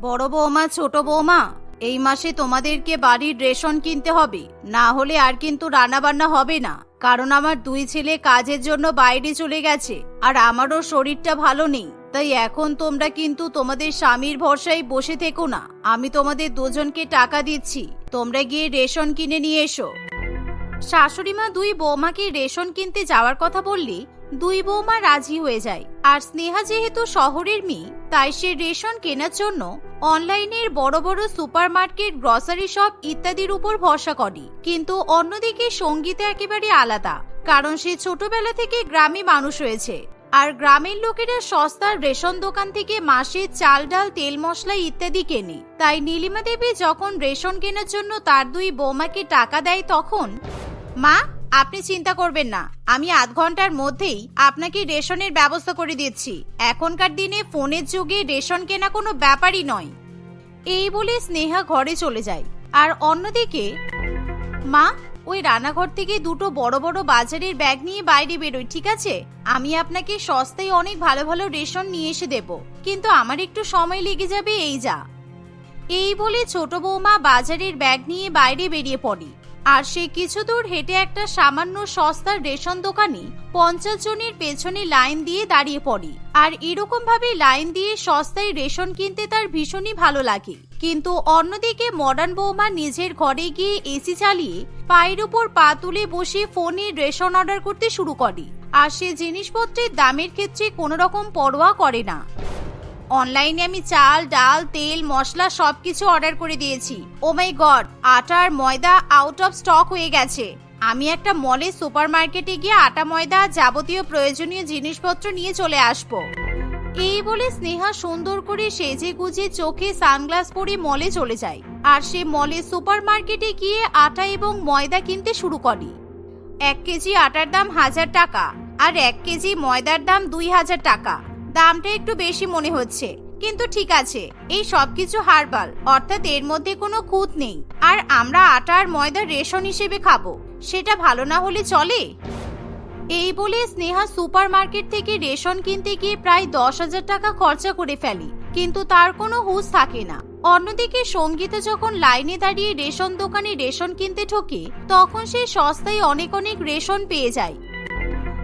বড় বৌমা, ছোট বৌমা, এই মাসে তোমাদেরকে বাড়ির রেশন কিনতে হবে। না হলে আর কিন্তু রান্নাবান্না হবে না। কারণ আমার দুই ছেলে কাজের জন্য বাইরে চলে গেছে, আর আমারও শরীরটা ভালো নেই। তাই এখন তোমরা কিন্তু তোমাদের স্বামীর ভরসায় বসে থেকো না। আমি তোমাদের দুজনকে টাকা দিচ্ছি। তোমরা গিয়ে রেশন কিনে নিয়ে এসো। শাশুড়ি মা দুই বৌমাকে রেশন কিনতে যাওয়ার কথা বললে দুই বৌমা রাজি হয়ে যায়। আর স্নেহা যেহেতু শহরের মেয়ে, তাই সে রেশন কেনার জন্য অনলাইনের বড় বড় সুপারমার্কেট, গ্রসারি শপ ইত্যাদির উপর ভরসা করে। কিন্তু অন্যদিকে সঙ্গীতা একেবারে আলাদা, কারণ সে ছোটবেলা থেকে গ্রামে মানুষ হয়েছে আর গ্রামের লোকেরা সস্তার রেশন দোকান থেকে মাসে চাল, ডাল, তেল, মশলা ইত্যাদি কেনে। তাই নীলিমা দেবী যখন রেশন কেনার জন্য তার দুই বৌমাকে টাকা দেয় তখন, মা আপনি চিন্তা করবেন না, আমি আধ ঘণ্টার মধ্যেই আপনাকে রেশনের ব্যবস্থা করে দিচ্ছি। এখনকার দিনে ফোনের যুগে রেশন কেনা কোনো ব্যাপারই নয়। এই বলে স্নেহা ঘরে চলে যায়। আর অন্যদিকে, মা, ওই রান্নাঘর থেকে দুটো বড় বড় বাজারের ব্যাগ নিয়ে বাইরে বেরোই, ঠিক আছে? আমি আপনাকে সস্তায় অনেক ভালো ভালো রেশন নিয়ে এসে দেব। কিন্তু আমার একটু সময় লেগে যাবে, এই যা। এই বলে ছোট বৌমা বাজারের ব্যাগ নিয়ে বাইরে বেরিয়ে পড়ে। আর সে কিছু দূর হেঁটে একটা সামান্য সস্তার রেশন দোকানে পঞ্চাশ জনের পেছনে লাইন দিয়ে দাঁড়িয়ে পড়ে। আর এরকম ভাবে লাইন দিয়ে সস্তায় রেশন কিনতে তার ভীষণই ভালো লাগে। কিন্তু অন্যদিকে মডার্ন বৌমা নিজের ঘরে গিয়ে এসি চালিয়ে পায়ের উপর পা তুলে বসে ফোনে রেশন অর্ডার করতে শুরু করে। আর সে জিনিসপত্রের দামের ক্ষেত্রে কোনো রকম পরোয়া করে না। অনলাইনে আমি চাল, ডাল, তেল, মশলা সবকিছু অর্ডার করে দিয়েছি। ও মাই গড আটা আর ময়দা আউট অফ স্টক হয়ে গেছে। আমি একটা মলে সুপার মার্কেটে গিয়ে আটা, ময়দা যাবতীয় প্রয়োজনীয় জিনিসপত্র নিয়ে চলে আসব। এই বলে স্নেহা সুন্দর করে সেজে গুজে চোখে সানগ্লাস পরে মলে চলে যায়। আর সে মলে সুপার মার্কেটে গিয়ে আটা এবং ময়দা কিনতে শুরু করে। এক কেজি আটার দাম হাজার টাকা, আর এক কেজি ময়দার দাম দুই হাজার টাকা। দামটা একটু বেশি মনে হচ্ছে। কিন্তু ঠিক আছে, এই সবকিছু হার্বাল, অর্থাৎ এর মধ্যে কোনো খুঁত নেই। আর আমরা আটা আর ময়দা রেশন হিসেবে খাব। সেটা ভালো না হলে চলে? এই বলে স্নেহা সুপার মার্কেট থেকে রেশন কিনতে গিয়ে প্রায় দশ হাজার টাকা খরচা করে ফেলি। কিন্তু তার কোনো হুঁশ থাকে না। অন্যদিকে সঙ্গীতা যখন লাইনে দাঁড়িয়ে রেশন দোকানে রেশন কিনতে ঠকে তখন সে সস্তায় অনেক অনেক রেশন পেয়ে যায়।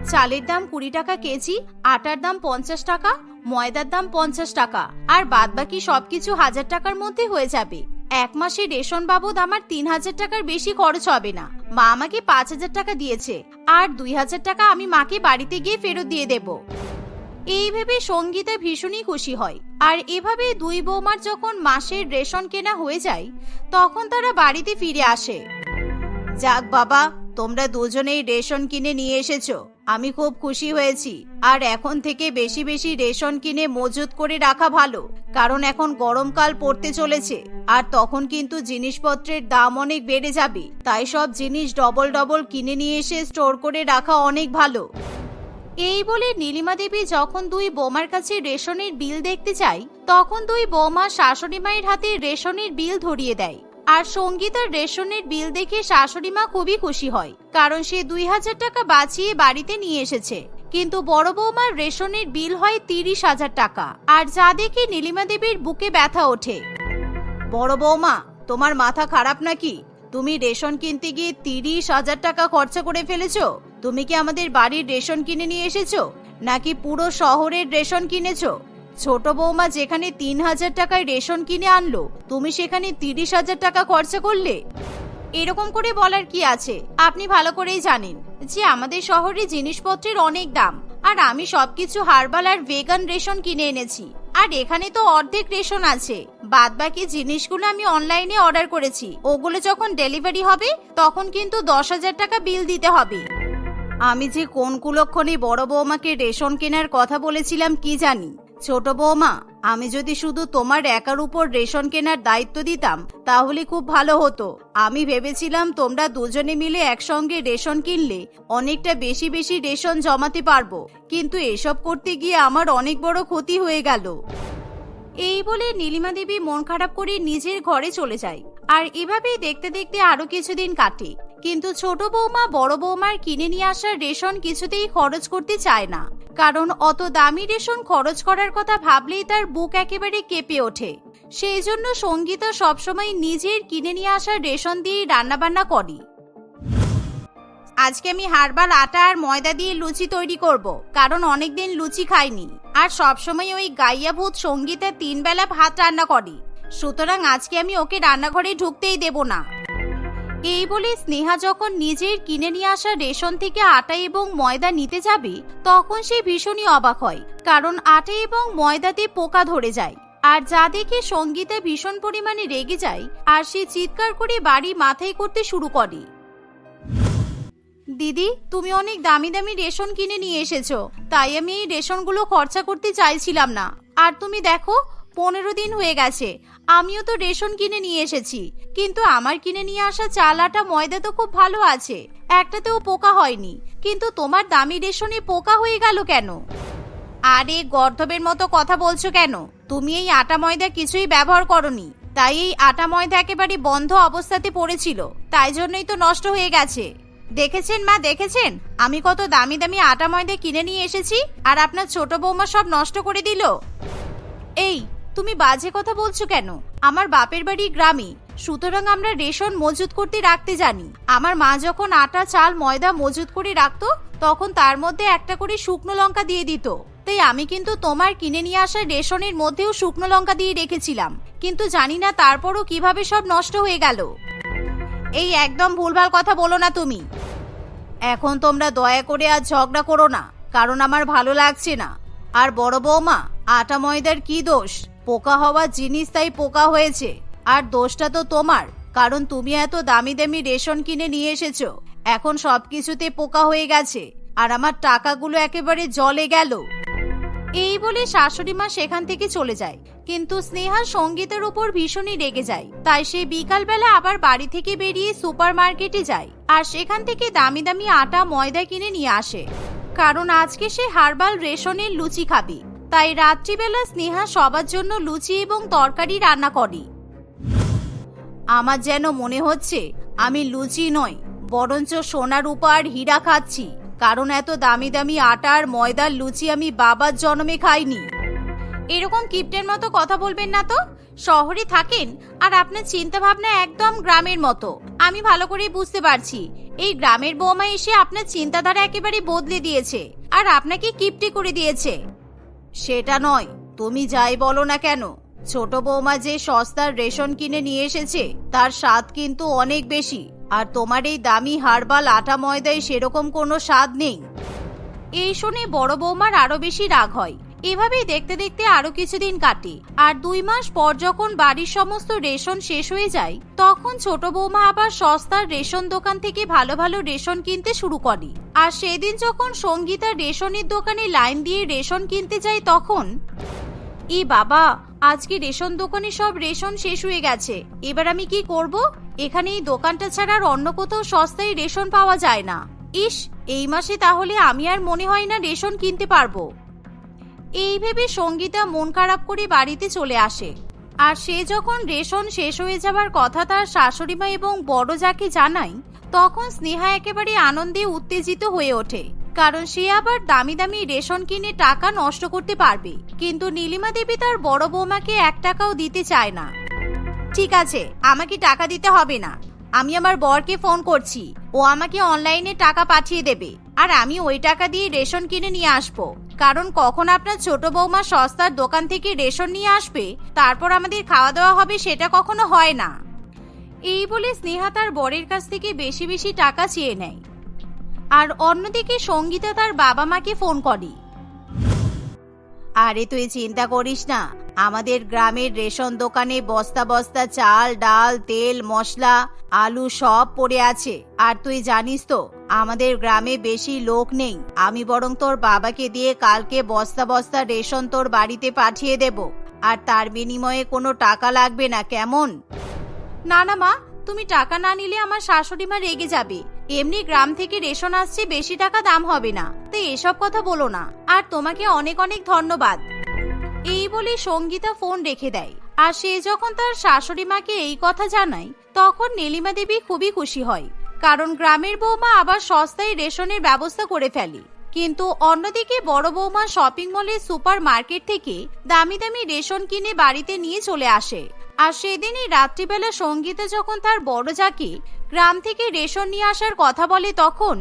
চালের দাম কুড়ি টাকা কেজি, আটার দাম পঞ্চাশ টাকা, ময়দার দাম পঞ্চাশ টাকা। আর বাদবাকি সবকিছু হাজার টাকার মধ্যে হয়ে যাবে। এক মাসে রেশন বাবদ আমার তিন হাজার টাকার বেশি খরচ হবে না। মা আমাকে পাঁচ হাজার টাকা দিয়েছে। আর দুই হাজার টাকা আমি মাকে বাড়িতে গিয়ে ফেরত দিয়ে দেব। এই ভেবে সঙ্গীতা ভীষণই খুশি হয়। আর এভাবে দুই বৌমার যখন মাসের রেশন কেনা হয়ে যায়, তখন তারা বাড়িতে ফিরে আসে। যাক বাবা, তোমরা দুজনেই রেশন কিনে নিয়ে এসেছ। আমি খুব খুশি হয়েছি। আর এখন থেকে বেশি বেশি রেশন কিনে মজুত করে রাখা ভালো, কারণ এখন গরমকাল পড়তে চলেছে। আর তখন কিন্তু জিনিসপত্রের দাম অনেক বেড়ে যাবে। তাই সব জিনিস ডবল ডবল কিনে নিয়ে এসে স্টোর করে রাখা অনেক ভালো। এই বলে নীলিমা দেবী যখন দুই বৌমার কাছে রেশনের বিল দেখতে চাই তখন দুই বৌমা শাশুড়ি মায়ের হাতে রেশনের বিল ধরিয়ে দেয়। আর সঙ্গীতার রেশনের বিল দেখে শাশুড়ি মা খুবই খুশি হয়, কারণ সে দুই হাজার টাকা বাঁচিয়ে বাড়িতে নিয়ে এসেছে। কিন্তু বড় বৌমার রেশনের বিল হয় তিরিশ হাজার টাকা, আর যা দেখে নীলিমা দেবীর বুকে ব্যথা ওঠে। বড় বৌমা, তোমার মাথা খারাপ নাকি? তুমি রেশন কিনতে গিয়ে তিরিশ হাজার টাকা খরচা করে ফেলেছো? তুমি কি আমাদের বাড়ির রেশন কিনে নিয়ে এসেছ? নাকি পুরো শহরের রেশন কিনেছো? ছোট বৌমা যেখানে তিন হাজার টাকায় রেশন কিনে আনলো, তুমি সেখানে তিরিশ হাজার টাকা খরচা করলে? এরকম করে বলার কি আছে? আপনি ভালো করেই জানেন যে আমাদের শহরে জিনিসপত্রের অনেক দাম, আর আমি সবকিছু হার্বাল আর ভেগান রেশন কিনে এনেছি। আর এখানে তো অর্ধেক রেশন আছে। বাদ বাকি জিনিসগুলো আমি অনলাইনে অর্ডার করেছি। ওগুলো যখন ডেলিভারি হবে, তখন কিন্তু দশ হাজার টাকা বিল দিতে হবে। আমি যে কোন কুলক্ষণে বড় বৌমাকে রেশন কেনার কথা বলেছিলাম কি জানি? ছোট বৌমা, আমি যদি শুধু তোমার একার উপর রেশন কেনার দায়িত্ব দিতাম, তাহলে খুব ভালো হতো। আমি ভেবেছিলাম তোমরা দুজনে মিলে একসঙ্গে রেশন কিনলে অনেকটা বেশি বেশি রেশন জমাতে পারব। কিন্তু এসব করতে গিয়ে আমার অনেক বড় ক্ষতি হয়ে গেল। এই বলে নীলিমা দেবী মন খারাপ করে নিজের ঘরে চলে যায়। আর এভাবেই দেখতে দেখতে আরও কিছুদিন কাটে। কিন্তু ছোট বৌমা বড় বৌমার কিনে নিয়ে আসা রেশন কিছুতেই খরচ করতে চায় না। কারণ অত দামি রেশন খরচ করার কথা ভাবলেই তার বুক একেবারে কেঁপে ওঠে। সেই জন্য সঙ্গীতা সবসময় নিজের কিনে নিয়ে আসা রেশন দিয়েই রান্নাবান্না করে। আজকে আমি হারবাল আটা আর ময়দা দিয়ে লুচি তৈরি করব, কারণ অনেকদিন লুচি খাইনি। আর সবসময় ওই গাইয়া ভূত সঙ্গীতে তিন বেলা ভাত রান্না করে। সুতরাং আজকে আমি ওকে রান্নাঘরে ঢুকতেই দেব না। এই বলে স্নেহা যখন নিজের কিনে নিয়ে আসা রেশন থেকে আটা এবং ময়দা নিতে যাবে, তখন সে ভীষণই অবাক হয়, কারণ আটা এবং ময়দাতে পোকা ধরে যায়। আর যা দেখে সঙ্গীতা ভীষণ পরিমাণে রেগে যায়, আর সে চিৎকার করে বাড়ি মাথায় করতে শুরু করে। দিদি, তুমি অনেক দামি দামি রেশন কিনে নিয়ে এসেছ, তাই আমি এই রেশনগুলো খরচা করতে চাইছিলাম না। আর তুমি দেখো পনেরো দিন হয়ে গেছে। আমিও তো রেশন কিনে নিয়ে এসেছি। কিন্তু আমার কিনে নিয়ে আসা চাল, আটা, ময়দা তো খুব ভালো আছে। একটাতেও পোকা হয়নি। কিন্তু তোমার দামি রেশনে পোকা হয়ে গেল কেন? আরে, গর্ধবের মতো কথা বলছো কেন? তুমি এই আটা, ময়দা কিছুই ব্যবহার করনি। তাই এই আটা, ময়দা একেবারে বন্ধ অবস্থাতে পড়েছিল। তাই জন্যই তো নষ্ট হয়ে গেছে। দেখেছেন মা, দেখেছেন? আমি কত দামি দামি আটা, ময়দা কিনে নিয়ে এসেছি, আর আপনার ছোট বৌমা সব নষ্ট করে দিল? এই তুমি বাজে কথা বলছো কেন? আমার বাপের বাড়ি গ্রামে। সুতরাং আমরা রেশন মজুত করতে রাখতে জানি। আমার মা যখন আটা, চাল, ময়দা মজুত করে রাখতো, তখন তার মধ্যে একটা করে শুকনো লঙ্কা দিয়ে দিত। তাই আমি কিন্তু তোমার কিনে নিয়ে আসা রেশনের মধ্যেও শুকনো লঙ্কা দিয়ে রেখেছিলাম। কিন্তু জানি না তারপরও কীভাবে সব নষ্ট হয়ে গেল। এই একদম ভুলভাল কথা বলো না তুমি। এখন তোমরা দয়া করে আর ঝগড়া করো না, কারণ আমার ভালো লাগছে না। আর বড় বৌমা, আটা, ময়দার কি দোষ? পোকা হওয়ার জিনিস তাই পোকা হয়েছে। আর দোষটা তো তোমার, কারণ তুমি এত দামি দামি রেশন কিনে নিয়ে এসেছ। এখন সবকিছুতে পোকা হয়ে গেছে, আর আমার টাকাগুলো একেবারে জলে গেল। এই বলে শাশুড়ি মা সেখান থেকে চলে যায়। কিন্তু স্নেহা সঙ্গীতের উপর ভীষণই রেগে যায়। তাই সে বিকালবেলা আবার বাড়ি থেকে বেরিয়ে সুপার মার্কেটে যায়, আর সেখান থেকে দামি দামি আটা, ময়দা কিনে নিয়ে আসে। কারণ আজকে সে হার্বাল রেশনের লুচি খাবে। তাই রাত্রিবেলা স্নেহা সবার জন্য লুচি এবং তরকারি রান্না করে। আমার যেন মনে হচ্ছে আমি লুচি নয় বরঞ্চ সোনার উপর হীরা খাচ্ছি, কারণ এত দামি দামি আটার ময়দার লুচি আমি বাবার জন্মে খাইনি। এরকম কিপ্টের মতো কথা বলবেন না তো? শহরে থাকেন আর আপনার চিন্তা ভাবনা একদম গ্রামের মতো। আমি ভালো করেই বুঝতে পারছি। এই গ্রামের বৌমা এসে আপনার চিন্তাধারা একেবারে বদলে দিয়েছে, আর আপনাকে কিপ্টে করে দিয়েছে। সেটা নয়, তুমি যাই বলো না কেন। ছোট বৌমা যে সস্তার রেশন কিনে নিয়ে এসেছে, তার স্বাদ কিন্তু অনেক বেশি। আর তোমার এই দামি হারবাল আটা ময়দায় সেরকম কোনো স্বাদ নেই। এই শুনে বড় বৌমার আরও বেশি রাগ হয়। এভাবেই দেখতে দেখতে আরও কিছুদিন কাটে। আর দুই মাস পর যখন বাড়ির সমস্ত রেশন শেষ হয়ে যায়, তখন ছোট বৌমা আবার সস্তার রেশন দোকান থেকে ভালো ভালো রেশন কিনতে শুরু করে। আর সেদিন যখন সঙ্গীতা রেশনের দোকানে লাইন দিয়ে রেশন কিনতে যায় তখন ই বাবা, আজকে রেশন দোকানে সব রেশন শেষ হয়ে গেছে, এবার আমি কি করব? এখানে এই দোকানটা ছাড়া আর অন্য কোথাও সস্তায় রেশন পাওয়া যায় না। ইস, এই মাসে তাহলে আমি আর মনে হয় না রেশন কিনতে পারব। এই ভেবে সঙ্গীতা মন খারাপ করে বাড়িতে চলে আসে। আর সে যখন রেশন শেষ হয়ে যাবার কথা তার শাশুড়িমা এবং বড় যাকে জানায়, তখন স্নেহা একেবারে আনন্দে উত্তেজিত হয়ে ওঠে, কারণ সে আবার দামি দামি রেশন কিনে টাকা নষ্ট করতে পারবে। কিন্তু নীলিমা দেবী তার বড় বৌমাকে এক টাকাও দিতে চায় না। ঠিক আছে, আমাকে টাকা দিতে হবে না। আমি আমার বরকে ফোন করছি। ও আমাকে অনলাইনে টাকা পাঠিয়ে দেবে। আর আমি ওই টাকা দিয়ে রেশন কিনে নিয়ে আসব। কারণ কখন আপনার ছোট বৌমা সস্তার দোকান থেকে রেশন নিয়ে আসবে, তারপর আমাদের খাওয়া দাওয়া হবে সেটা কখনো হয় না। এই বলে স্নেহা তার বরের কাছ থেকে বেশি বেশি টাকা চেয়ে নেয়। আর অন্যদিকে সঙ্গীতা তার বাবা মাকে ফোন করে। আরে তুই চিন্তা করিস না আমাদের গ্রামের রেশন দোকানে বস্তা বস্তা চাল, ডাল, তেল, মশলা, আলু সব পড়ে আছে। আর তুই জানিস তো, আমাদের গ্রামে বেশি লোক নেই। আমি বরং তোর বাবাকে দিয়ে কালকে বস্তা বস্তা রেশন তোর বাড়িতে পাঠিয়ে দেব। আর তার বিনিময়ে কোনো টাকা লাগবে না, কেমন? না না মা, তুমি টাকা না নিলে আমার শাশুড়ি মা রেগে যাবে। এমনি গ্রাম থেকে রেশন আসছে, বেশি টাকা দাম হবে না। তো এসব কথা বলো না। আর তোমাকে অনেক অনেক ধন্যবাদ। এই বলে সঙ্গীতা ফোন রেখে দেয়। আর সে যখন তার শাশুড়ি মাকে এই কথা জানায়, তখন নীলিমা দেবী খুবই খুশি হয়। কারণ গ্রামের বৌমা আবার সস্তায় রেশনের ব্যবস্থা করে ফেলে। কিন্তু অন্যদিকে বড় বৌমা শপিং মলের সুপার মার্কেট থেকে দামি দামি রেশন কিনে বাড়িতে নিয়ে চলে আসে। আর সেদিনই রাত্রিবেলা সঙ্গীতা যখন তার বড় যাকে গ্রাম থেকে রেশন নিয়ে আসার কথা বলে তখন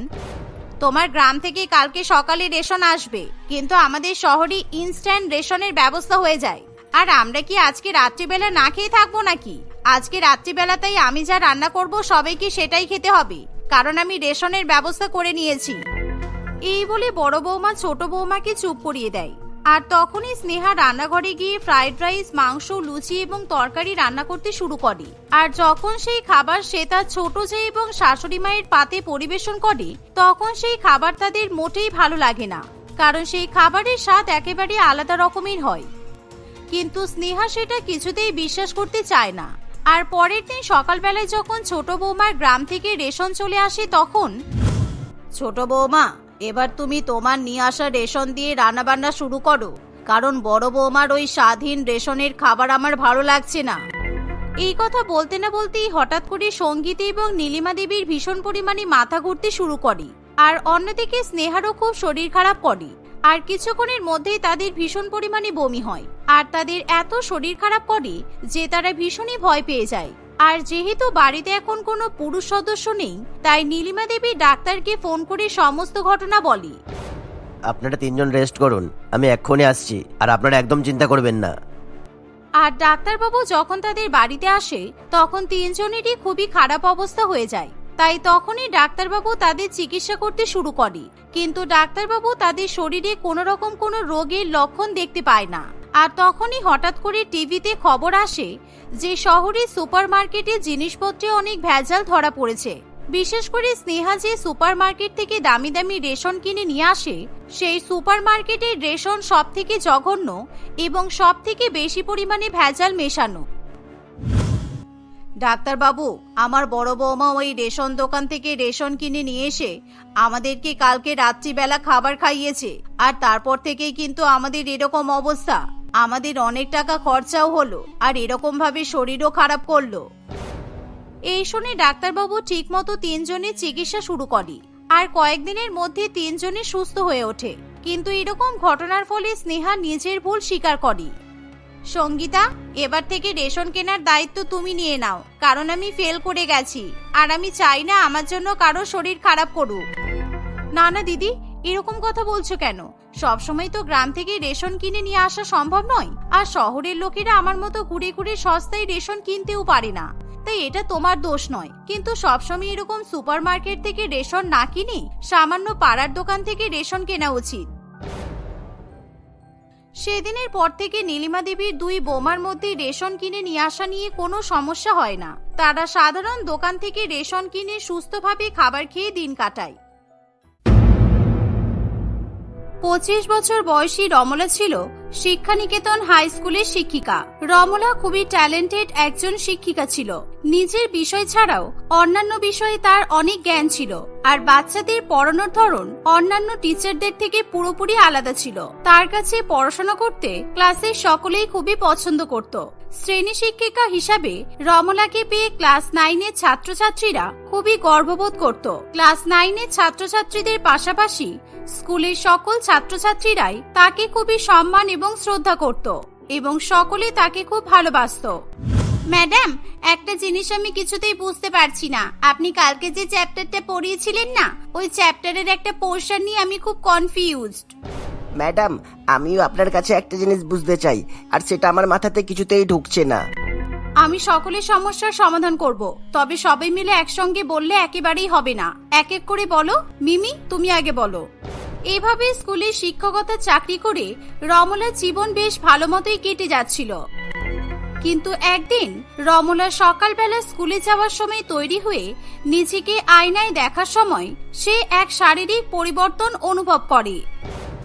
তোমার গ্রাম থেকে কালকে সকালে রেশন আসবে, কিন্তু আমাদের শহরে ইনস্ট্যান্ট রেশনের ব্যবস্থা হয়ে যায়। আর আমরা কি আজকে রাত্রিবেলা না খেয়ে থাকব নাকি? আজকে রাত্রিবেলাতেই আমি যা রান্না করব সবাইকে সেটাই খেতে হবে, কারণ আমি রেশনের ব্যবস্থা করে নিয়েছি। এই বলে বড় বৌমা ছোট বৌমাকে চুপ করিয়ে দেয়। আর তখনই স্নেহা রান্নাঘরে গিয়ে ফ্রাইড রাইস মাংস, লুচি এবং তরকারি রান্না করতে শুরু করে। আর যখন সেই খাবার সে তার ছোট ছেলে এবং শাশুড়ি মায়ের পাতে পরিবেশন করে, তখন সেই খাবার তাদের মোটেই ভালো লাগে না। কারণ সেই খাবারের স্বাদ একেবারে আলাদা রকমের হয়। কিন্তু স্নেহা সেটা কিছুতেই বিশ্বাস করতে চায় না। আর পরের দিন সকালবেলায় যখন ছোট বৌমার গ্রাম থেকে রেশন চলে আসে তখন ছোট বৌমা এবার তুমি তোমার নিয়ে আসা রেশন দিয়ে রান্নাবান্না শুরু করো। কারণ বড় বৌমার ওই স্বাধীন রেশনের খাবার আমার ভালো লাগছে না। এই কথা বলতে না বলতেই হঠাৎ করে সঙ্গীতা এবং নীলিমা দেবীর ভীষণ পরিমাণে মাথা ঘুরতে শুরু করে। আর অন্যদিকে স্নেহারও খুব শরীর খারাপ করে। আর কিছুক্ষণের মধ্যেই তাদের ভীষণ পরিমাণে বমি হয়। আর তাদের এত শরীর খারাপ করে যে তারা ভীষণই ভয় পেয়ে যায়। আর যেহেতু বাড়িতে এখন কোনো পুরুষ সদস্য নেই তাই নীলিমা দেবী ডাক্তারকে ফোন করে সমস্ত ঘটনা বলে। আপনারা তিনজন রেস্ট করুন আমি এক্ষুনি আসছি আর আপনারা একদম চিন্তা করবেন না। আর ডাক্তারবাবু যখন তাদের বাড়িতে আসে তখন তিনজনেরই খুবই খারাপ অবস্থা হয়ে যায়। তাই তখনই ডাক্তারবাবু তাদের চিকিৎসা করতে শুরু করে। কিন্তু ডাক্তারবাবু তাদের শরীরে কোনো রকম কোনো রোগের লক্ষণ দেখতে পায় না। আর তখনই হঠাৎ করে টিভিতে খবর আসে যে শহরের সুপারমার্কেটে জিনিসপত্রে অনেক ভেজাল ধরা পড়েছে। বিশেষ করে স্নেহা যে সুপারমার্কেট থেকে দামি দামি রেশন কিনে নিয়ে আসে, সেই সুপারমার্কেটের রেশন সব থেকে জঘন্য এবং সব থেকে বেশি পরিমাণে ভেজাল মেশানো। ডাক্তারবাবু, আমার বড় বৌমা ওই রেশন দোকান থেকে রেশন কিনে নিয়ে এসে আমাদেরকে কালকে রাত্রিবেলা খাবার খাইয়েছে। আর তারপর থেকেই কিন্তু আমাদের এরকম অবস্থা। আমাদের অনেক টাকা খরচাও হলো, আর এরকম ভাবে শরীরও খারাপ করল। এই শুনে ডাক্তারবাবু ঠিকমতো তিনজনের চিকিৎসা শুরু করে আর কয়েকদিনের মধ্যে তিনজনে সুস্থ হয়ে ওঠে। কিন্তু এরকম ঘটনার ফলে স্নেহা নিজের ভুল স্বীকার করে। সঙ্গীতা, এবার থেকে রেশন কেনার দায়িত্ব তুমি নিয়ে নাও, কারণ আমি ফেল করে গেছি, আর আমি চাই না আমার জন্য কারও শরীর খারাপ করুক। না না, দিদি এরকম কথা বলছো কেন? সবসময় তো গ্রাম থেকে রেশন কিনে নিয়ে আসা সম্ভব নয়। আর শহরের লোকেরা আমার মতো ঘুরে ঘুরে সস্তায় রেশন কিনতেও পারে না। তাই এটা তোমার দোষ নয়। কিন্তু সবসময় এরকম সুপারমার্কেট থেকে রেশন না কিনে সামান্য পাড়ার দোকান থেকে রেশন কেনা উচিত। সেদিনের পর থেকে নীলিমা দেবীর দুই বোমার মধ্যে রেশন কিনে নিয়ে আসা নিয়ে কোনো সমস্যা হয় না। তারা সাধারণ দোকান থেকে রেশন কিনে সুস্থভাবে খাবার খেয়ে দিন কাটায়। পঁচিশ বছর বয়সী রমলা ছিল শিক্ষানিকেতন হাই স্কুলের শিক্ষিকা। রমলা খুবই ট্যালেন্টেড একজন শিক্ষিকা ছিল। নিজের বিষয় ছাড়াও অন্যান্য বিষয়ে তার অনেক জ্ঞান ছিল আর বাচ্চাদের পড়ানোর ধরন অন্যান্য টিচারদের থেকে পুরোপুরি আলাদা ছিল। তার কাছে পড়াশোনা করতে ক্লাসের সকলেই খুবই পছন্দ করত। শ্রেণি শিক্ষিকা হিসাবে রমলাকে পেয়ে ক্লাস নাইনের ছাত্রছাত্রীরা খুবই গর্ববোধ করত। ক্লাস নাইনের ছাত্রছাত্রীদের পাশাপাশি স্কুলের সকল ছাত্রছাত্রীরাই তাকে খুবই সম্মান এবং শ্রদ্ধা করত এবং সকলে তাকে খুব ভালোবাসত। ম্যাডাম, একটা জিনিস আমি কিছুতেই বুঝতে পারছি না। আপনি কালকে যে চ্যাপ্টারটা পড়িয়েছিলেন না, ওই চ্যাপ্টারের একটা পোর্শন নিয়ে আমি খুব কনফিউজড ম্যাডাম, আমিও আপনার কাছে একটা জিনিস বুঝতে চাই, আর সেটা আমার মাথাতে কিছুতেই ঢুকছে না। আমি সকলের সমস্যার সমাধান করব, তবে সবাই মিলে একসঙ্গে বললে একেবারেই হবে না। এক এক করে বলো। মিমি, তুমি আগে বলো। এভাবে স্কুলে শিক্ষকতা চাকরি করে রমলার জীবন বেশ ভালো মতোই কেটে যাচ্ছিল। কিন্তু একদিন রমলা সকালবেলা স্কুলে যাওয়ার সময় তৈরি হয়ে নিজেকে আয়নায় দেখার সময় সে এক শারীরিক পরিবর্তন অনুভব করে।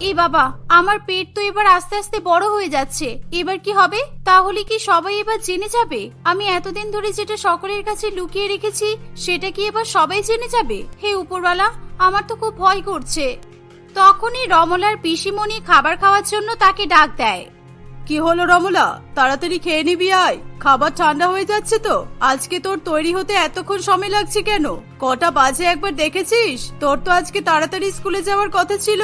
এ বাবা, আমার পেট তো এবার আস্তে আস্তে বড় হয়ে যাচ্ছে। এবার কি হবে? তাহলে কি সবাই এবার জেনে যাবে? আমি এতদিন ধরে যেটা সকলের কাছে লুকিয়ে রেখেছি, সেটা কি এবার সবাই জেনে যাবে? হে উপরওয়ালা, আমার তো খুব ভয় করছে। তখনই রমলার পিসিমণি খাবার খাওয়ার জন্য তাকে ডাক দেয়। কি হলো রমলা? তাড়াতাড়ি খেয়ে নিবি আয়। খাবার ঠান্ডা হয়ে যাচ্ছে তো। আজকে তোর তৈরি হতে এতক্ষণ সময় লাগছে কেন? কটা বাজে একবার দেখেছিস? তোর তো আজকে তাড়াতাড়ি স্কুলে যাওয়ার কথা ছিল।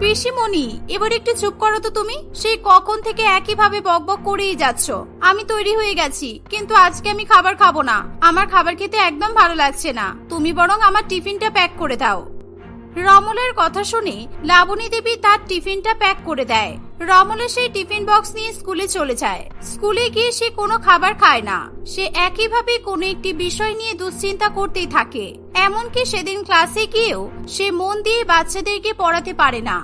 পিসিমণি, এবার একটু চুপ করো তো তুমি। সেই কখন থেকে একইভাবে বকবক করেই যাচ্ছ। আমি তৈরি হয়ে গেছি, কিন্তু আজকে আমি খাবার খাব না। আমার খাবার খেতে একদম ভালো লাগছে না। তুমি বরং আমার টিফিনটা প্যাক করে দাও। রমলের কথা শুনে লাবণী দেবী তার টিফিনটা প্যাক করে দেয়। রমলে সেই টিফিন বক্স নিয়ে স্কুলে চলে যায়। স্কুলে গিয়ে সে কোনো খাবার খায় না। সে একইভাবে কোনো একটি বিষয় নিয়ে দুশ্চিন্তা করতেই থাকে। এমনকি সেদিন ক্লাসে গিয়েও সে মন দিয়ে বাচ্চাদেরকে পড়াতে পারে না।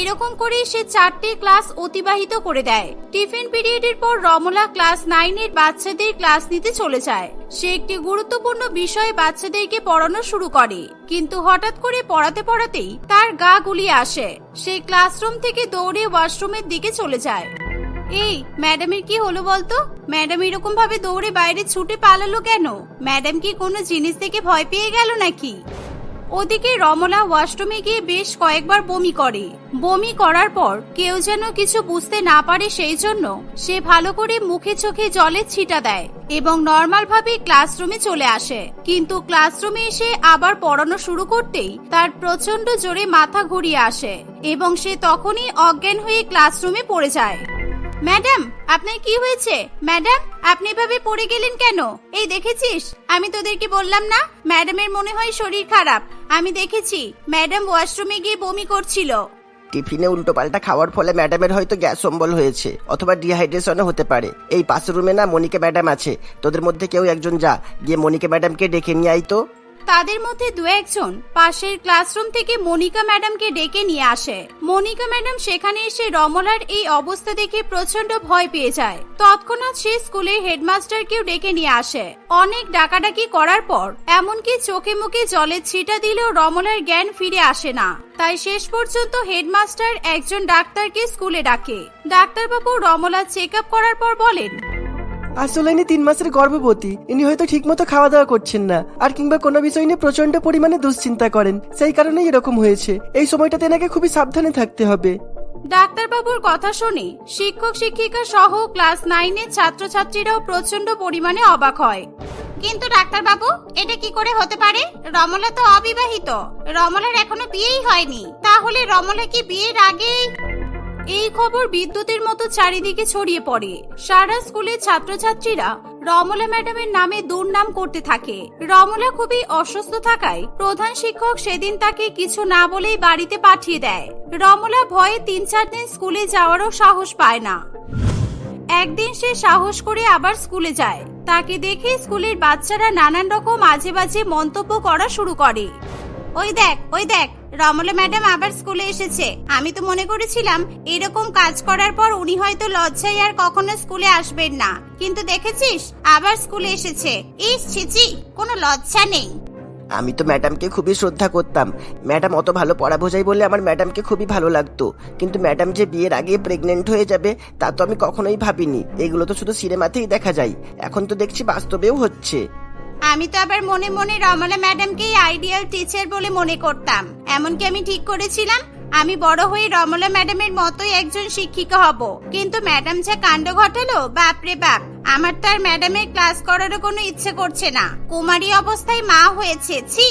এরকম করে সে চারটে ক্লাস অতিবাহিত করে দেয়। টিফিন পিরিয়ডের পর রমলা ক্লাস নাইনের বাচ্চাদের ক্লাস নিতে চলে যায়। সে একটি গুরুত্বপূর্ণ বিষয়ে বাচ্চাদেরকে পড়ানো শুরু করে, কিন্তু হঠাৎ করে পড়াতে পড়াতেই তার গা গুলিয়ে আসে। সে ক্লাসরুম থেকে দৌড়ে ওয়াশরুমের দিকে চলে যায়। এই, ম্যাডামের কি হলো বলতো? ম্যাডাম এরকম ভাবে দৌড়ে বাইরে ছুটে পালালো কেন? ম্যাডাম কি কোনো জিনিস থেকে ভয় পেয়ে গেল নাকি? ওদিকে রমলা ওয়াশরুমে গিয়ে বেশ কয়েকবার বমি করে। বমি করার পর কেউ যেন কিছু বুঝতে না পারে সেই জন্য সে ভালো করে মুখে চোখে জলের ছিটা দেয় এবং নর্মাল ভাবে ক্লাসরুমে চলে আসে। কিন্তু ক্লাসরুমে এসে আবার পড়ানো শুরু করতেই তার প্রচণ্ড জোরে মাথা ঘুরিয়ে আসে এবং সে তখনই অজ্ঞান হয়ে ক্লাসরুমে পড়ে যায়। ম্যাডাম, আপনার কি হয়েছে? ম্যাডাম, আপনি এভাবে পড়ে গেলেন কেন? এই দেখেছিস? আমি তোদেরকে বললাম না? ম্যাডামের মনে হয় শরীর খারাপ। আমি দেখেছি, ম্যাডাম ওয়াশরুমে গিয়ে বমি করছিল। টিফিনে উল্টো পাল্টা খাওয়ার ফলে ম্যাডামের হয়তো গ্যাস অম্বল হয়েছে, অথবা ডিহাইড্রেশনও হতে পারে। এই পাশের রুমে না মনিকা ম্যাডাম আছে। তোদের মধ্যে কেউ একজন যা। গিয়ে মনিকা ম্যাডামকে ডেকে নিয়ে আই তো। তাদের মধ্যে দু একজন পাশের ক্লাসরুম থেকে মনিকা ম্যাডামকে ডেকে নিয়ে আসে। মনিকা ম্যাডাম সেখানে এসে রমলার এই অবস্থা দেখে প্রচণ্ড ভয় পেয়ে যায়। তৎক্ষণাৎ সে স্কুলের হেডমাস্টারকেও ডেকে নিয়ে আসে। অনেক ডাকাডাকি করার পর, এমনকি চোখে মুখে জলের ছিটা দিলেও রমলার জ্ঞান ফিরে আসে না। তাই শেষ পর্যন্ত হেডমাস্টার একজন ডাক্তারকে স্কুলে ডাকে। ডাক্তারবাবু রমলা চেক আপ করার পর বলেন আসলে ইনি তিন মাসের গর্ভবতী। ইনি হয়তো ঠিকমতো খাওয়া দাওয়া করছেন না, আর কিংবা কোনো বিষয় নিয়ে প্রচণ্ড পরিমাণে দুশ্চিন্তা করেন। সেই কারণেই এরকম হয়েছে। এই সময়টাতে এনাকে খুবই সাবধানে থাকতে হবে। ডাক্তারবাবুর কথা শুনে, শিক্ষক, শিক্ষিকা সহ ক্লাস নাইনের ছাত্রছাত্রীরাও প্রচণ্ড পরিমাণে অবাক হয়। কিন্তু ডাক্তারবাবু, এটা কি করে হতে পারে? রমলা তো অবিবাহিত। রমলার এখনও বিয়েই হয়নি। তাহলে রমলা কি বিয়ের আগে এই খবর বিদ্যুতের মতো চারিদিকে ছড়িয়ে পড়ে। সারা স্কুলের ছাত্রছাত্রীরা রমলা ম্যাডামের নামে দুর্নাম করতে থাকে। রমলা খুবই অসুস্থ থাকায় প্রধান শিক্ষক সেদিন তাকে কিছু না বলেই বাড়িতে পাঠিয়ে দেয়। রমলা ভয়ে তিন চার দিন স্কুলে যাওয়ারও সাহস পায় না। একদিন সে সাহস করে আবার স্কুলে যায়। তাকে দেখে স্কুলের বাচ্চারা নানান রকম আজে বাজে মন্তব্য করা শুরু করে। ওই দেখ ওই দেখ, রমলা ম্যাডাম আবার স্কুলে এসেছে। আমি তো মনে করেছিলাম এরকম কাজ করার পর উনি হয়তো লজ্জায় আর কখনো স্কুলে আসবেন না। কিন্তু দেখেছিস, আবার স্কুলে এসেছে। ইস ছিচি কোনো লজ্জা নেই। আমি তো ম্যাডামকে খুবই শ্রদ্ধা করতাম। ম্যাডাম অত ভালো পড়া বোঝাই বলে আমার ম্যাডামকে খুবই ভালো লাগতো। কিন্তু ম্যাডাম যে বিয়ের আগে প্রেগনেন্ট হয়ে যাবে, তা তো আমি কখনোই ভাবিনি। এগুলো তো শুধু সিনেমাতেই দেখা যায়। এখন তো দেখছি বাস্তবেও হচ্ছে। আমি তো আবার মনে মনে রমলা ম্যাডামকেই আইডিয়াল টিচার বলে মনে করতাম। এমনকি আমি ঠিক করেছিলাম, আমি বড় হয়ে রমলা ম্যাডামের মতোই একজন শিক্ষিকা হব। কিন্তু ম্যাডাম যা কাণ্ড ঘটালো বাপরে বাপ, আমার তো আর ম্যাডামের ক্লাস করারও কোনো ইচ্ছে করছে না। কুমারী অবস্থায় মা হয়েছে, ছি!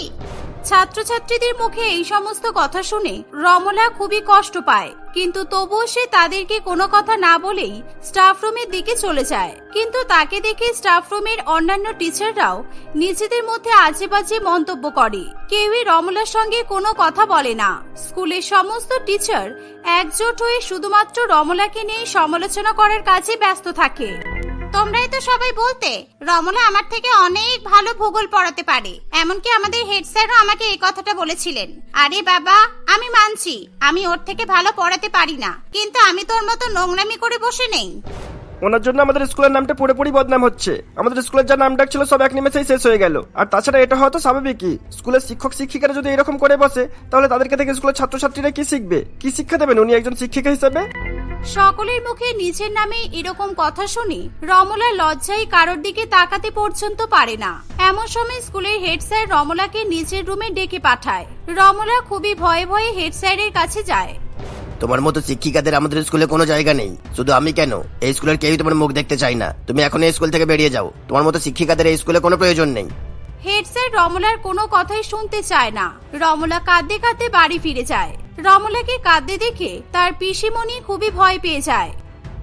ছাত্রছাত্রীদের মুখে এই সমস্ত কথা শুনে রমলা খুবই কষ্ট পায়। কিন্তু তবুও সে তাদেরকে কোনো কথা না বলেই স্টাফ রুমের দিকে চলে যায়। কিন্তু তাকে দেখে স্টাফ রুমের অন্যান্য টিচাররাও নিজেদের মধ্যে আজে বাজে মন্তব্য করে। কেউই রমলার সঙ্গে কোনো কথা বলে না। স্কুলের সমস্ত টিচার একজোট হয়ে শুধুমাত্র রমলাকে নিয়ে সমালোচনা করার কাজে ব্যস্ত থাকে। তোমরাই তো সবাই বলতে রমলা আমার থেকে অনেক ভালো ভূগোল পড়াতে পারে। এমনকি আমাদের হেড স্যারও আমাকে এই কথাটা বলেছিলেন। আরে বাবা, আমি মানছি, আমি ওর থেকে ভালো পড়াতে পারি না, কিন্তু আমি তোর মতো নোংরামি করে বসে নেই। ওনার জন্য আমাদের স্কুলের নামটা পুরোপুরি বদনাম হচ্ছে। আমাদের স্কুলের যা নাম ডাক ছিল সব এক নিমেষেই শেষ হয়ে গেল। আর তাছাড়া এটা হয়তো স্বাভাবিকই। স্কুলের শিক্ষক, শিক্ষিকারা যদি এরকম করে বসে, তাহলে তাদেরকে থেকে স্কুলের ছাত্রছাত্রীরা কি শিখবে? কি শিক্ষা দেবেন উনি একজন শিক্ষিকা হিসেবে? সকলের মুখে নিজের নামে এরকম কথা শুনি রমলা লজ্জায় কারোর দিকে তাকাতে পর্যন্ত পারে না। এমন সময় স্কুলের হেড স্যার রমলাকে নিজের রুমে ডেকে পাঠায়। রমলা খুবই ভয়ে ভয়ে হেড স্যারের কাছে যায়। তোমার মতো শিক্ষিকাদের আমাদের স্কুলে কোনো জায়গা নেই। শুধু আমি কেন? এই স্কুলের কেউই তোমার মুখ দেখতে চাই না। তুমি এখন এই স্কুল থেকে বেরিয়ে যাও। তোমার মতো শিক্ষিকাদের এই স্কুলে কোনো প্রয়োজন নেই। হেড স্যার রমলার কোনো কথাই শুনতে চায় না। রমলা কাঁদতে কাঁদতে বাড়ি ফিরে যায়। রমলাকে কাঁদতে দেখে তার পিসিমণি খুবই ভয় পেয়ে যায়।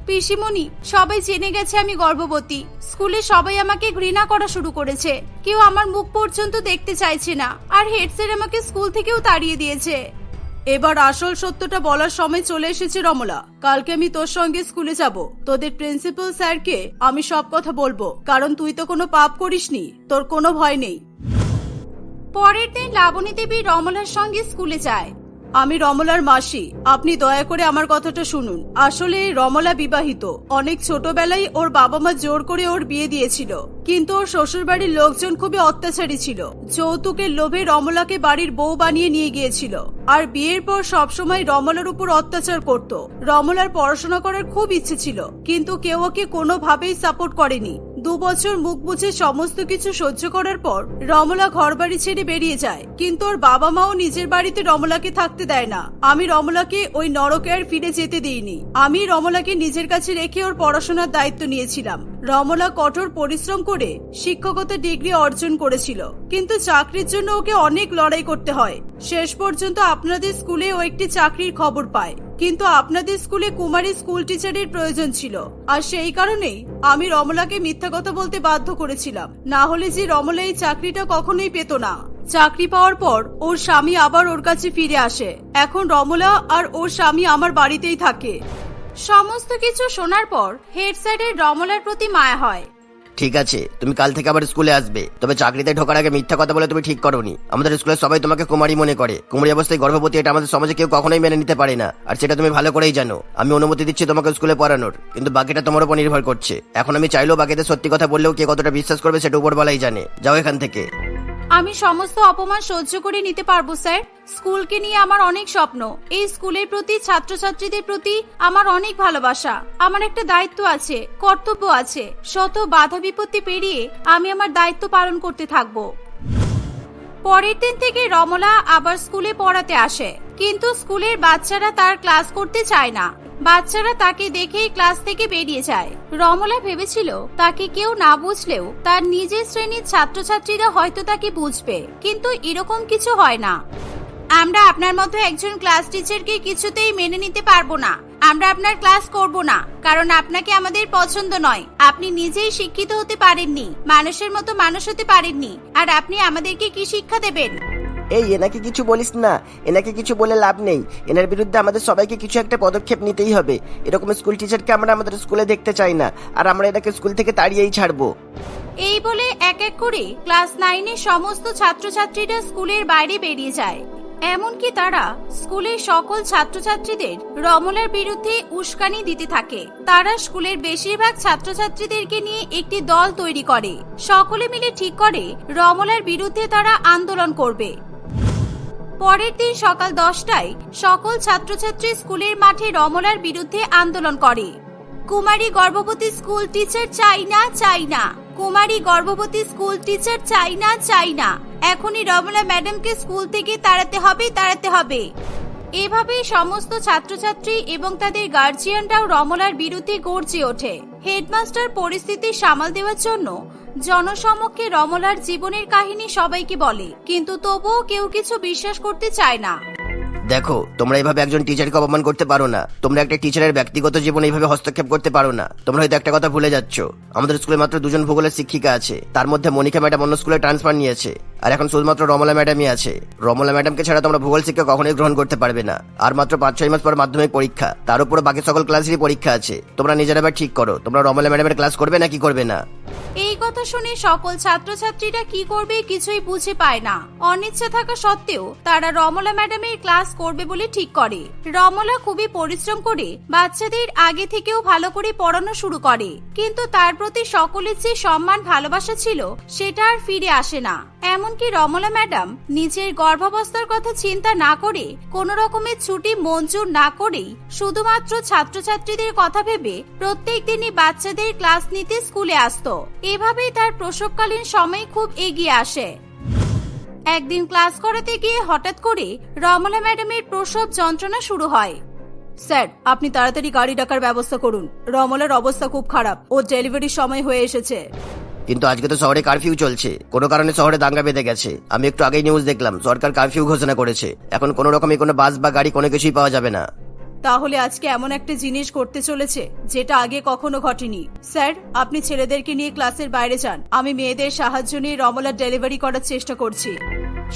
পিসিমণি, সবাই জেনে গেছে আমি গর্ভবতী। স্কুলে সবাই আমাকে ঘৃণা করা শুরু করেছে। কেউ আমার মুখ পর্যন্ত দেখতে চাইছে না। আর হেড স্যার আমাকে স্কুল থেকেও তাড়িয়ে দিয়েছে। এবার আসল সত্যটা বলার সময় চলে এসেছে রমলা। কালকে আমি তোর সঙ্গে স্কুলে যাব। তোদের প্রিন্সিপাল স্যারকে আমি সব কথা বলব। কারণ তুই তো কোনো পাপ করিসনি। তোর কোনো ভয় নেই। পরের দিন লাবণী দেবী রমলার সঙ্গে স্কুলে যায়। আমি রমলার মাসি। আপনি দয়া করে আমার কথাটা শুনুন। আসলে রমলা বিবাহিত। অনেক ছোটবেলায় ওর বাবা মা জোর করে ওর বিয়ে দিয়েছিল। কিন্তু ওর শ্বশুর বাড়ির লোকজন খুবই অত্যাচারী ছিল। যৌতুকের লোভে রমলাকে বাড়ির বউ বানিয়ে নিয়ে গিয়েছিল। আর বিয়ের পর সবসময় রমলার উপর অত্যাচার করত। রমলার পড়াশোনা করার খুব ইচ্ছে ছিল। কিন্তু কেউ ওকে কোনোভাবেই সাপোর্ট করেনি। দু বছর মুখ বুঝে সমস্ত কিছু সহ্য করার পর রমলা ঘর বাড়ি ছেড়ে বেরিয়ে যায়। কিন্তু ওর বাবা মাও নিজের বাড়িতে রমলাকে থাকতে দেয় না। আমি রমলাকে ওই নরকে আর ফিরে যেতে দিইনি। আমি রমলাকে নিজের কাছে রেখে ওর পড়াশোনার দায়িত্ব নিয়েছিলাম। রমলা কঠোর পরিশ্রম করে শিক্ষকতা ডিগ্রি অর্জন করেছিল। কিন্তু চাকরির জন্য ওকে অনেক লড়াই করতে হয়। শেষ পর্যন্ত আপনাদের স্কুলে ও একটি চাকরির খবর পায়। কিন্তু আপনাদের স্কুলে কুমারী স্কুল টিচারের প্রয়োজন ছিল। আর সেই কারণেই আমি রমলাকে মিথ্যা কথা বলতে বাধ্য করেছিলাম। না হলে যে রমলা এই চাকরিটা কখনোই পেত না। চাকরি পাওয়ার পর ওর স্বামী আবার ওর কাছে ফিরে আসে। এখন রমলা আর ওর স্বামী আমার বাড়িতেই থাকে। সমস্ত কিছু শোনার পর হেড স্যারের রমলার প্রতি মায়া হয়। ঠিক আছে, তুমি কাল থেকে আবার স্কুলে আসবে। তবে চাকরিতে ঢোকার আগে মিথ্যা কথা বলে তুমি ঠিক করোনি। আমাদের স্কুলে সবাই তোমাকে কুমারী মনে করে। কুমারী অবস্থায় গর্ভবতী এটা আমাদের সমাজে কেউ কখনোই মেনে নিতে পারে না। আর সেটা তুমি ভালো করেই জানো। আমি অনুমতি দিচ্ছি তোমাকে স্কুলে পড়ানোর, কিন্তু বাকিটা তোমার উপর নির্ভর করছে। এখন আমি চাইলেও বাকিদের সত্যি কথা বললেও কে কতটা বিশ্বাস করবে সেটা উপর বলাই জানে। যাও এখান থেকে। আমি সমস্ত অপমান সহ্য করে নিতে পারব, স্যার। স্কুলকে নিয়ে আমার অনেক স্বপ্ন। এই স্কুলের প্রতি, ছাত্রছাত্রীদের প্রতি আমার অনেক ভালোবাসা। আমার একটা দায়িত্ব আছে, কর্তব্য আছে। শত বাধা বিপত্তি পেরিয়ে আমি আমার দায়িত্ব পালন করতে থাকব। পরের দিন থেকে রমলা আবার স্কুলে পড়াতে আসে। কিন্তু স্কুলের বাচ্চারা তার ক্লাস করতে চায় না। বাচ্চারা তাকে দেখেই ক্লাস থেকে বেরিয়ে যায়। রমলা ভেবেছিল, তাকে কেউ না বুঝলেও তার নিজের শ্রেণির ছাত্রছাত্রীরা হয়তো তাকে বুঝবে, কিন্তু এরকম কিছু হয় না। আমরা আপনার মতো একজন ক্লাস টিচারকে কিছুতেই মেনে নিতে পারব না। আমরা আপনার ক্লাস করব না, কারণ আপনাকে আমাদের পছন্দ নয়। আপনি নিজেই শিক্ষিত হতে পারেননি, মানুষের মতো মানুষ হতে পারেননি, আর আপনি আমাদেরকে কি শিক্ষা দেবেন? এই, এনাকে কিছু বলিস না। এনাকে কিছু বলে লাভ নেই। এনার বিরুদ্ধে আমাদের সবাইকে কিছু একটা পদক্ষেপ নিতেই হবে। এরকম স্কুল টিচারকে আমরা আমাদের স্কুলে দেখতে চাই না। আর আমরা এনাকে স্কুল থেকে তাড়িয়েই ছাড়বো। এই বলে এক এক করে ক্লাস নাইনের সমস্ত ছাত্রছাত্রীরা স্কুলের বাইরে বেরিয়ে যায়। এমনকি তারা স্কুলের সকল ছাত্রছাত্রীদের রমলার বিরুদ্ধে উস্কানি দিতে থাকে। তারা স্কুলের বেশিরভাগ ছাত্রছাত্রীদেরকে নিয়ে একটি দল তৈরি করে। সকলে মিলে ঠিক করে রমলার বিরুদ্ধে তারা আন্দোলন করবে। পরের দিন সকাল দশটায় সকল ছাত্রছাত্রী স্কুলের মাঠে রমলার বিরুদ্ধে আন্দোলন করে। কুমারী গর্ভবতী স্কুল টিচার চাই না চাই না। কুমারী গর্ভবতী স্কুল টিচার চাই না চাই না। এখনই রমলা ম্যাডামকে স্কুল থেকে তাড়াতে হবে তাড়াতে হবে। এভাবেই সমস্ত ছাত্রছাত্রী এবং তাদের গার্জিয়ানরাও রমলার বিরুদ্ধে গর্জে ওঠে। হেডমাস্টার পরিস্থিতি সামাল দেওয়ার জন্য জনসমক্ষে রমলার জীবনের কাহিনী সবাইকে বলে, কিন্তু তবুও কেউ কিছু বিশ্বাস করতে চায় না। দেখো, তোমরা এইভাবে একজন টিচারকে অপমান করতে পারো না। তোমরা একটা টিচারের ব্যক্তিগত জীবনে এইভাবে হস্তক্ষেপ করতে পারো না। তোমরা হয়তো একটা কথা ভুলে যাচ্ছ। আমাদের স্কুলে মাত্র দুজন ভূগোলের শিক্ষিকা আছে। তার মধ্যে মনিকা ম্যাডাম অন্য স্কুলে ট্রান্সফার নিয়েছে। আর এখন শুধুমাত্র রমলা ম্যাডামই আছে। রমলা ম্যাডামকে ছাড়া তোমরা ভূগোল শিক্ষা কখনোই গ্রহণ করতে পারবে না। আর মাত্র পাঁচ, ছয় মাস পর মাধ্যমিক পরীক্ষা। তার উপরে বাকি সকল ক্লাসেরই পরীক্ষা আছে। তোমরা নিজেরা এবার ঠিক করো। তোমরা রমলা ম্যাডামের ক্লাস করবে না কি করবে না? এই কথা শুনে সকল ছাত্রছাত্রীরা কি করবে কিছুই বুঝে পায় না। অনিচ্ছা থাকা সত্ত্বেও তারা রমলা ম্যাডামের ক্লাস করবে বলে ঠিক করে। রমলা খুবই পরিশ্রম করে বাচ্চাদের আগে থেকেও ভালো করে পড়ানো শুরু করে। কিন্তু তার প্রতি সকলের যে সম্মান ভালোবাসা ছিল, সেটা আর ফিরে আসে না। এমনকি রমলা ম্যাডাম নিজের গর্ভাবস্থার কথা চিন্তা না করে কোন রকমের ছুটি মঞ্জুর না করেই শুধুমাত্র ছাত্রছাত্রীদের কথা ভেবে প্রত্যেক দিনই বাচ্চাদের ক্লাস নিতে স্কুলে আসতো। এভাবেই তার প্রসবকালীন সময় খুব এগিয়ে আসে। একদিন ক্লাস করাতে গিয়ে হঠাৎ করে রমলা ম্যাডামের প্রসব যন্ত্রণা শুরু হয়। স্যার, আপনি তাড়াতাড়ি গাড়ি ডাকার ব্যবস্থা করুন। রমলার অবস্থা খুব খারাপ। ও ডেলিভারির সময় হয়ে এসেছে। কিন্তু আজকে তো শহরে কারফিউ চলছে। কোনো কারণে শহরে দাঙ্গা বেঁধে গেছে। আমি একটু আগেই নিউজ দেখলাম, সরকার কারফিউ ঘোষণা করেছে। এখন কোনো রকমই কোনো বাস বা গাড়ি কোনো কিছুই পাওয়া যাবে না। তাহলে আজকে এমন একটা জিনিস করতে চলেছে, যেটা আগে কখনো ঘটেনি। স্যার, আপনি ছেলেদেরকে নিয়ে ক্লাসের বাইরে যান। আমি মেয়েদের সাহায্য নিয়ে রমলার ডেলিভারি করার চেষ্টা করছি।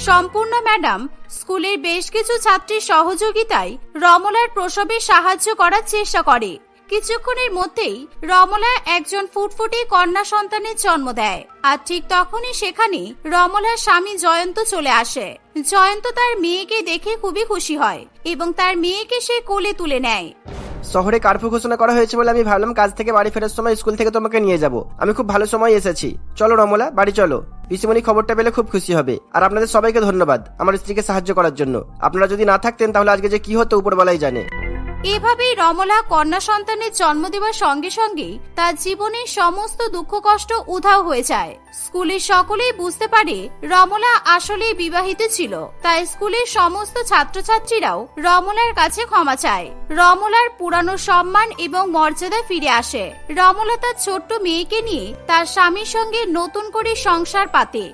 সম্পূর্ণ, ম্যাডাম, স্কুলের বেশ কিছু ছাত্রীর সহযোগিতায় রমলার প্রসবে সাহায্য করার চেষ্টা করে। কিছুক্ষণের মধ্যেই রমলা একজন ফুটফুটে কন্যা সন্তানের জন্ম দেয়। আর ঠিক তখনই সেখানে রমলার স্বামী জয়ন্ত চলে আসে। জয়ন্ত তার মেয়েকে দেখে খুবই খুশি হয় এবং তার মেয়েকে সে কোলে তুলে নেয়। শহরে কার্ফু ঘোষণা করা হয়েছে বলে আমি ভাবলাম কাজ থেকে বাড়ি ফেরার সময় স্কুল থেকে তোমাকে নিয়ে যাব। আমি খুব ভালো সময় এসেছি। চলো রমলা, বাড়ি চলো। পিসিমণি খবরটা পেলে খুব খুশি হবে। আর আপনাদের সবাইকে ধন্যবাদ আমার স্ত্রীকে সাহায্য করার জন্য। আপনারা যদি না থাকতেন তাহলে আজকে যে কি হতো উপরবেলাই জানে। এভাবেই রমলা কন্যা সন্তানের জন্ম দেওয়ার সঙ্গে সঙ্গে তার জীবনের সমস্ত দুঃখ কষ্ট উধাও হয়ে যায়। স্কুলের সকলেই বুঝতে পারে রমলা আসলে বিবাহিত ছিল। তাই স্কুলের সমস্ত ছাত্রছাত্রীরাও রমলার কাছে ক্ষমা চায়। রমলার পুরানো সম্মান এবং মর্যাদা ফিরে আসে। রমলা তার ছোট্ট মেয়েকে নিয়ে তার স্বামীর সঙ্গে নতুন করে সংসার পাতে।